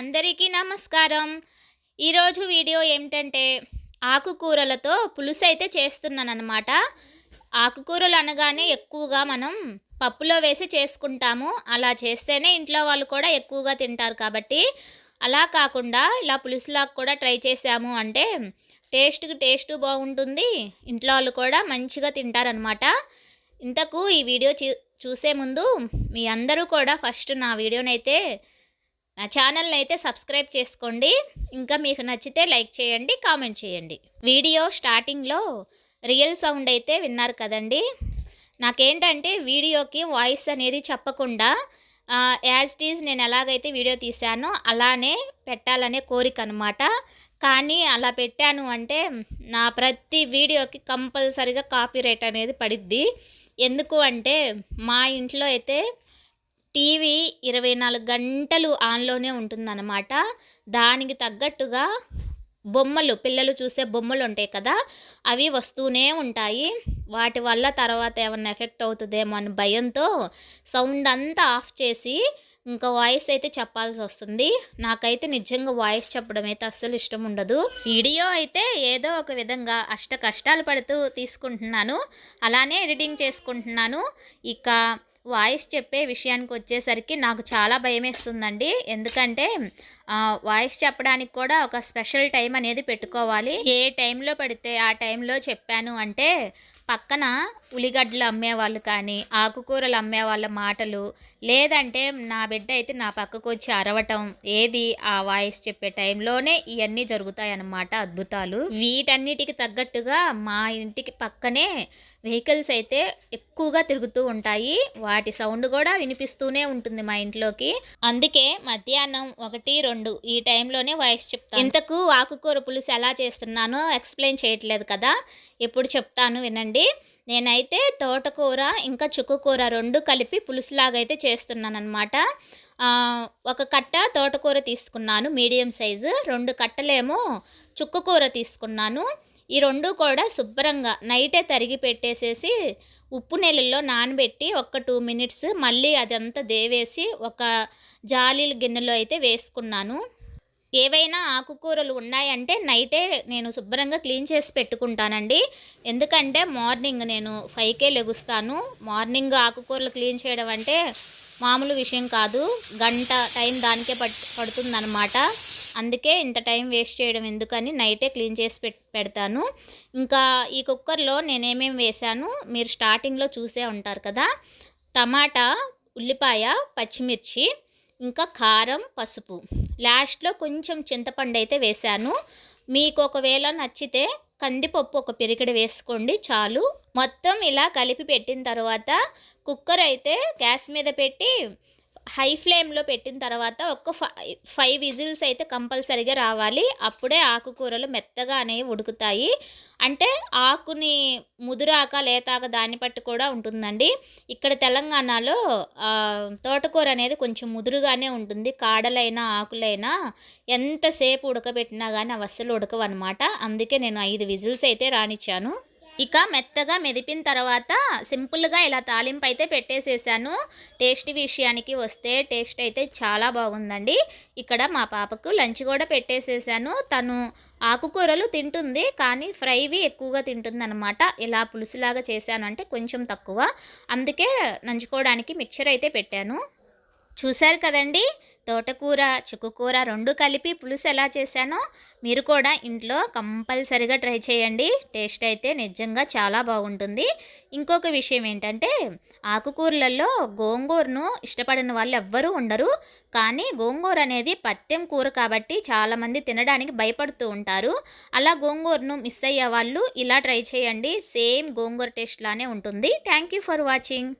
అందరికీ నమస్కారం. ఈరోజు వీడియో ఏమిటంటే ఆకుకూరలతో పులుసు అయితే చేస్తున్నాను అనమాట ఆకుకూరలు అనగానే ఎక్కువగా మనం పప్పులో వేసి చేసుకుంటాము. అలా చేస్తేనే ఇంట్లో వాళ్ళు కూడా ఎక్కువగా తింటారు కాబట్టి అలా కాకుండా ఇలా పులుసులాగా కూడా ట్రై చేసాము అంటే టేస్ట్కి టేస్ట్ బాగుంటుంది. ఇంట్లో వాళ్ళు కూడా మంచిగా తింటారనమాట ఇంతకు ఈ వీడియో చూ చూసే ముందు మీ అందరూ కూడా ఫస్ట్ నా వీడియోనైతే నా ఛానల్ని అయితే సబ్స్క్రైబ్ చేసుకోండి. ఇంకా మీకు నచ్చితే లైక్ చేయండి కామెంట్ చేయండి. వీడియో స్టార్టింగ్లో రియల్ సౌండ్ అయితే విన్నారు కదండి. నాకేంటంటే వీడియోకి వాయిస్ అనేది చెప్పకుండా యాజ్ ఇట్ ఈజ్ నేను ఎలాగైతే వీడియో తీశానో అలానే పెట్టాలనే కోరిక అనమాట కానీ అలా పెట్టాను అంటే నా ప్రతి వీడియోకి కంపల్సరిగా కాపీ రైట్ అనేది పడిద్ది. ఎందుకు అంటే మా ఇంట్లో అయితే టీవీ ఇరవై నాలుగు గంటలు ఆన్లోనే ఉంటుందన్నమాట. దానికి తగ్గట్టుగా బొమ్మలు పిల్లలు చూసే బొమ్మలు ఉంటాయి కదా అవి వస్తూనే ఉంటాయి. వాటి వల్ల తర్వాత ఏమన్నా ఎఫెక్ట్ అవుతుందేమో అని భయంతో సౌండ్ అంతా ఆఫ్ చేసి ఇంకా వాయిస్ అయితే చెప్పాల్సి వస్తుంది. నాకైతే నిజంగా వాయిస్ చెప్పడం అయితే అస్సలు ఇష్టం ఉండదు. వీడియో అయితే ఏదో ఒక విధంగా అష్ట కష్టాలు పడుతూ తీసుకుంటున్నాను. అలానే ఎడిటింగ్ చేసుకుంటున్నాను. ఇక వాయిస్ చెప్పే విషయానికి వచ్చేసరికి నాకు చాలా భయం వేస్తుందండి ఎందుకంటే వాయిస్ చెప్పడానికి కూడా ఒక స్పెషల్ టైం అనేది పెట్టుకోవాలి. ఏ టైంలో పడితే ఆ టైంలో చెప్పాను అంటే పక్కన ఉల్లిగడ్డలు అమ్మేవాళ్ళు కానీ ఆకుకూరలు అమ్మే వాళ్ళ మాటలు లేదంటే నా బిడ్డ అయితే నా పక్కకు వచ్చి అరవటం ఏది ఆ వాయిస్ చెప్పే టైంలోనే ఇవన్నీ జరుగుతాయి అన్నమాట అద్భుతాలు. వీటన్నిటికి తగ్గట్టుగా మా ఇంటికి పక్కనే వెహికల్స్ అయితే ఎక్కువగా తిరుగుతూ ఉంటాయి. వాటి సౌండ్ కూడా వినిపిస్తూనే ఉంటుంది మా ఇంట్లోకి. అందుకే మధ్యాహ్నం ఒకటి రెండు ఈ టైంలోనే వాయిస్ చెప్తాను. ఇంతకు ఆకుకూర పులుసు ఎలా చేస్తున్నానో ఎక్స్ప్లెయిన్ చేయట్లేదు కదా. ఎప్పుడు చెప్తాను వినండి. నేనైతే తోటకూర ఇంకా చుక్కకూర రెండు కలిపి పులుసులాగా అయితే చేస్తున్నాను అనమాట ఒక కట్ట తోటకూర తీసుకున్నాను మీడియం సైజు. రెండు కట్టలేమో చుక్కకూర తీసుకున్నాను. ఈ రెండు కూడా శుభ్రంగా నైటే తరిగి పెట్టేసేసి ఉప్పు నీళ్ళల్లో నానబెట్టి ఒక టూ మినిట్స్ మళ్ళీ అదంతా దేవేసి ఒక జాలీల గిన్నెలో అయితే వేసుకున్నాను. ఏవైనా ఆకుకూరలు ఉన్నాయంటే నైటే నేను శుభ్రంగా క్లీన్ చేసి పెట్టుకుంటానండి. ఎందుకంటే మార్నింగ్ నేను ఫైవ్కే లెగుస్తాను. మార్నింగ్ ఆకుకూరలు క్లీన్ చేయడం అంటే మామూలు విషయం కాదు. గంట టైం దానికే పట్ పడుతుందన్నమాట. అందుకే ఇంత టైం వేస్ట్ చేయడం ఎందుకని నైటే క్లీన్ చేసి పెడతాను. ఇంకా ఈ కుక్కర్లో నేనేమేమి వేశాను? మీరు స్టార్టింగ్లో చూసే ఉంటారు కదా. టమాటా ఉల్లిపాయ పచ్చిమిర్చి ఇంకా కారం పసుపు. లాస్ట్లో కొంచెం చింతపండు అయితే వేశాను. మీకు ఒకవేళ నచ్చితే కందిపప్పు ఒక పెరిగడ వేసుకోండి చాలు. మొత్తం ఇలా కలిపి పెట్టిన తర్వాత కుక్కర్ అయితే గ్యాస్ మీద పెట్టి హై ఫ్లేమ్లో పెట్టిన తర్వాత ఒక ఫైవ్ విజిల్స్ అయితే కంపల్సరీగా రావాలి. అప్పుడే ఆకుకూరలు మెత్తగా అనేవి ఉడుకుతాయి. అంటే ఆకుని ముదురాక లేతాక దాన్ని బట్టి కూడా ఉంటుందండి. ఇక్కడ తెలంగాణలో తోటకూర అనేది కొంచెం ముదురుగానే ఉంటుంది. కాడలైనా ఆకులైనా ఎంతసేపు ఉడకబెట్టినా కానీ అవి అస్సలు ఉడకవన్నమాట. అందుకే నేను ఐదు విజిల్స్ అయితే రానిచ్చాను. ఇక మెత్తగా మెదిపిన తర్వాత సింపుల్గా ఇలా తాలింపు అయితే పెట్టేసేసాను. టేస్ట్ విషయానికి వస్తే టేస్ట్ అయితే చాలా బాగుందండి. ఇక్కడ మా పాపకు లంచ్ కూడా పెట్టేసేసాను. తను ఆకుకూరలు తింటుంది కానీ ఫ్రైవి ఎక్కువగా తింటుంది అనమాట ఇలా పులుసులాగా చేశాను అంటే కొంచెం తక్కువ. అందుకే నంచుకోవడానికి మిక్చర్ అయితే పెట్టాను. చూశారు కదండీ? తోటకూర చిక్కుకూర రెండు కలిపి పులుసు ఎలా చేశానో మీరు కూడా ఇంట్లో కంపల్సరిగా ట్రై చేయండి. టేస్ట్ అయితే నిజంగా చాలా బాగుంటుంది. ఇంకొక విషయం ఏంటంటే ఆకుకూరలలో గోంగూరను ఇష్టపడిన వాళ్ళు ఎవ్వరూ ఉండరు. కానీ గోంగూర అనేది పత్యం కూర కాబట్టి చాలామంది తినడానికి భయపడుతూ ఉంటారు. అలా గోంగూరను మిస్ అయ్యే వాళ్ళు ఇలా ట్రై చేయండి. సేమ్ గోంగూర టేస్ట్ లానే ఉంటుంది. Thank you for watching.